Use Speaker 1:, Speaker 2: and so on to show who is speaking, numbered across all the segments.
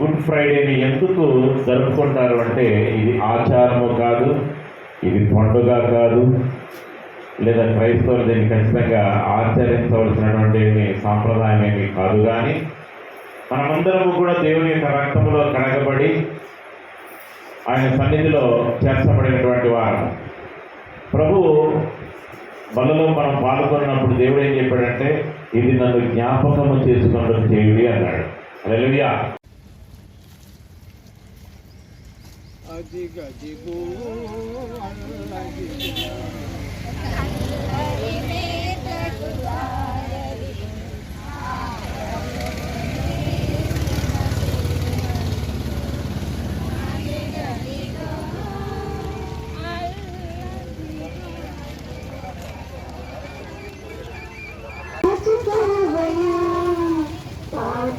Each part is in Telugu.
Speaker 1: గుడ్ ఫ్రైడేని ఎందుకు జరుపుకుంటారు అంటే ఇది ఆచారము కాదు ఇది పండుగ కాదు లేదా క్రైస్తవులు దీన్ని ఖచ్చితంగా ఆచరించవలసినటువంటి సాంప్రదాయం ఏమి కాదు కానీ మనమందరము కూడా దేవుని యొక్క రక్తంలో కడగబడి ఆయన సన్నిధిలో చేర్చబడినటువంటి వారు. ప్రభు బలలో మనం పాల్గొన్నప్పుడు దేవుడు ఏం చెప్పాడంటే ఇది నన్ను జ్ఞాపకము చేసుకున్నట్టు చేయుడి అన్నాడు. హల్లెలూయా
Speaker 2: అదిగదిగో అల్లదిగో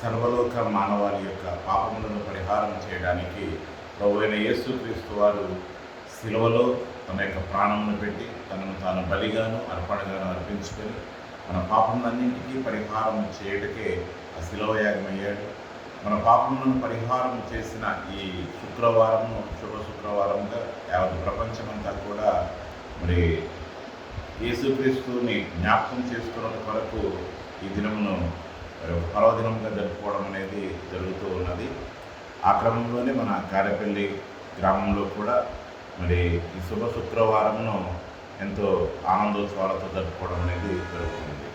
Speaker 3: సర్వలోక మానవాళి యొక్క పాపములను పరిహారం చేయడానికి ప్రభు అయిన యేసుక్రీస్తు వారు శిలువలో తన యొక్క ప్రాణమును పెట్టి తనను తాను బలిగాను అర్పణగాను అర్పించుకొని మన పాపములన్నింటికీ పరిహారం చేయటకే ఆ శిలువ యాగమయ్యాడు. మన పాపములను పరిహారం చేసిన ఈ శుక్రవారము శుభ శుక్రవారంగా యావత్ ప్రపంచమంతా కూడా మరి యేసుక్రీస్తుని జ్ఞాపకం చేసుకున్న కొరకు ఈ దినమును మరి పర్వదినంగా జరుపుకోవడం అనేది జరుగుతూ ఉన్నది. ఆ క్రమంలోనే మన కారేపల్లి గ్రామంలో కూడా మరి ఈ శుభ శుక్రవారంను ఎంతో ఆనందోత్సవాలతో జరుపుకోవడం అనేది జరుగుతుంది.